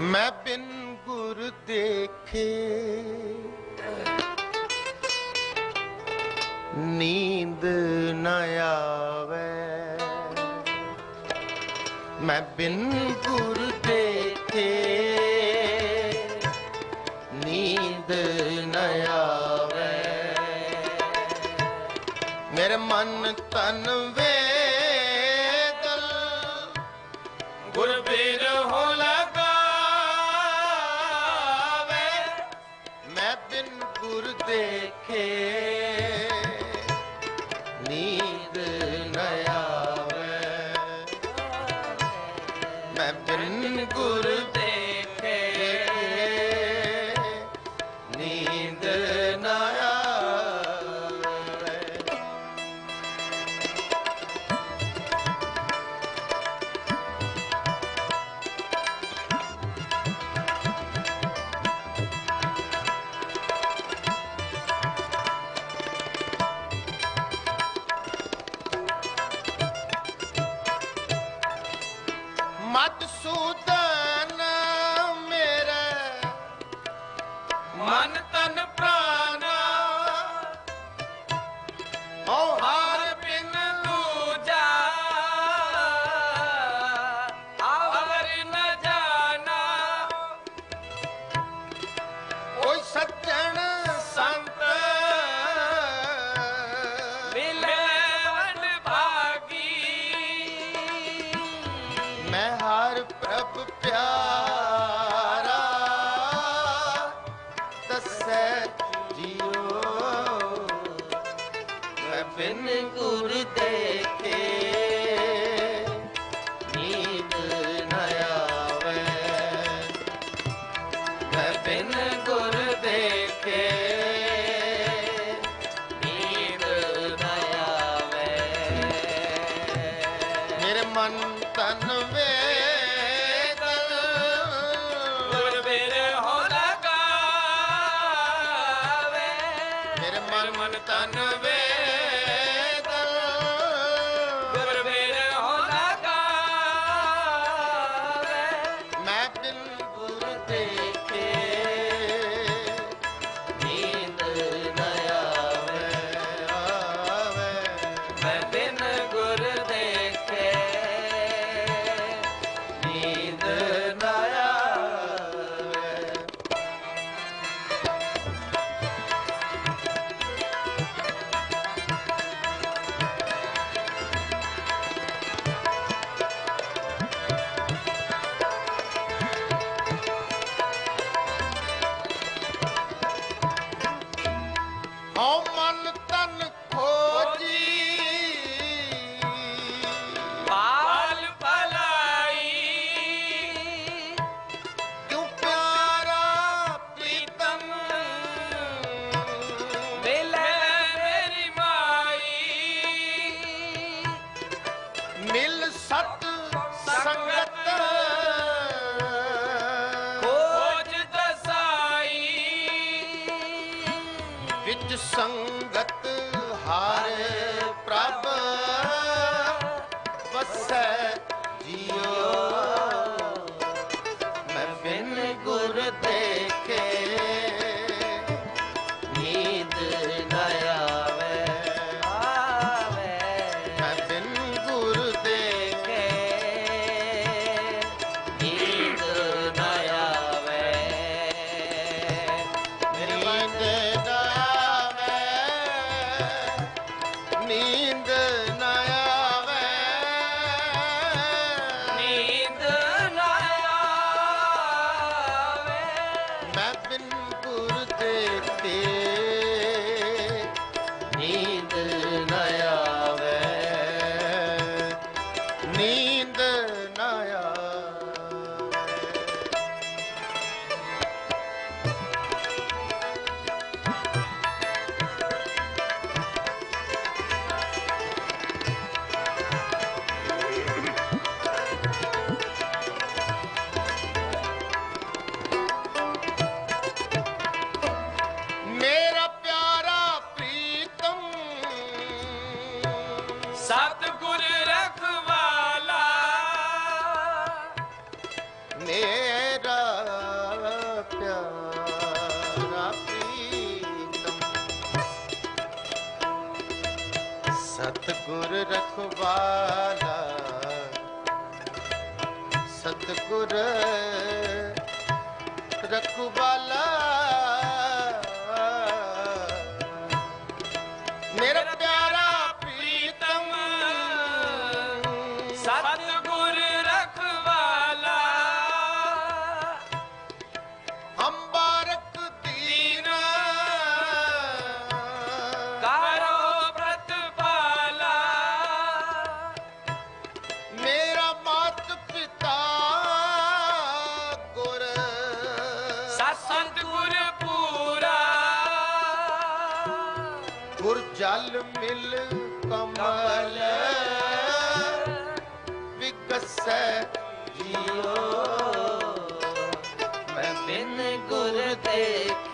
ਮੈਂ ਬਿਨ ਗੁਰ ਦੇਖੇ। ਨੀਂਦ ਨ ਆਵੇ। ਮੈਂ ਬਿਨ ਗੁਰ ਦੇਖੇ। ਨੀਂਦ ਨ ਆਵੇ। ਮੇਰੇ ਮਨ ਤਨ ਦਿਨ ਗੁਰ ਦੇਖੇ ਨੀਂਦ ਮਨ ਤਨ ਵੇ ਗੁਰ ਰਖਵਾਲਾ। ਸਤਗੁਰ ਰਖਵਾਲਾ। ਗੁਰ ਜਲ ਮਿਲ ਕਮਲ ਵਿਕਸੈ ਜੀਓ। ਮੈਂ ਬਿਨ ਗੁਰ ਦੇਖੇ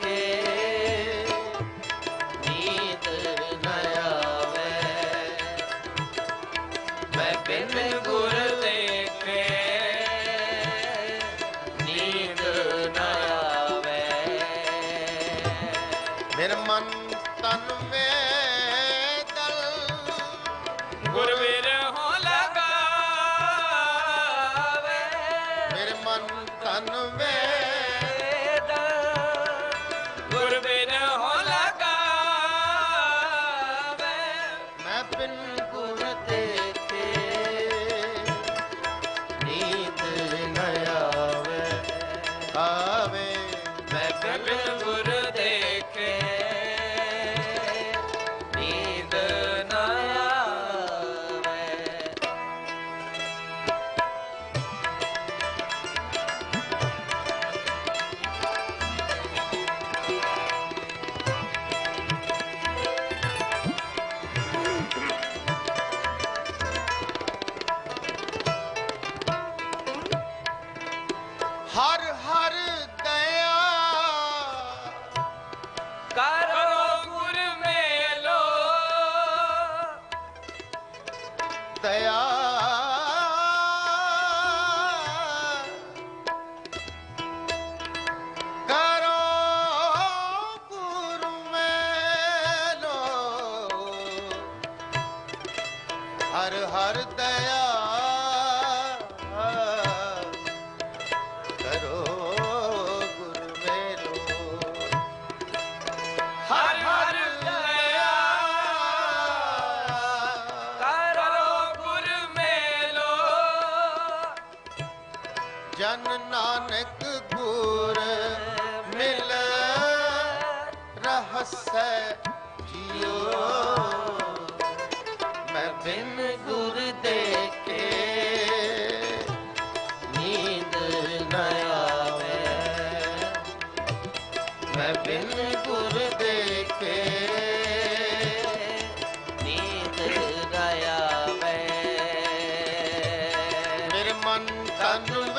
ਹਰ ਦਇਆ ਕਰੋ ਗੁਰ ਮੇਲੋ। ਹਰ ਹਰ ਦਇਆ ਕਰੋ ਗੁਰ ਮੇਲੋ। ਜਨ ਨਾਨਕ ਗੁਰ ਮਿਲ, ਰਹਸੈ ਤਨ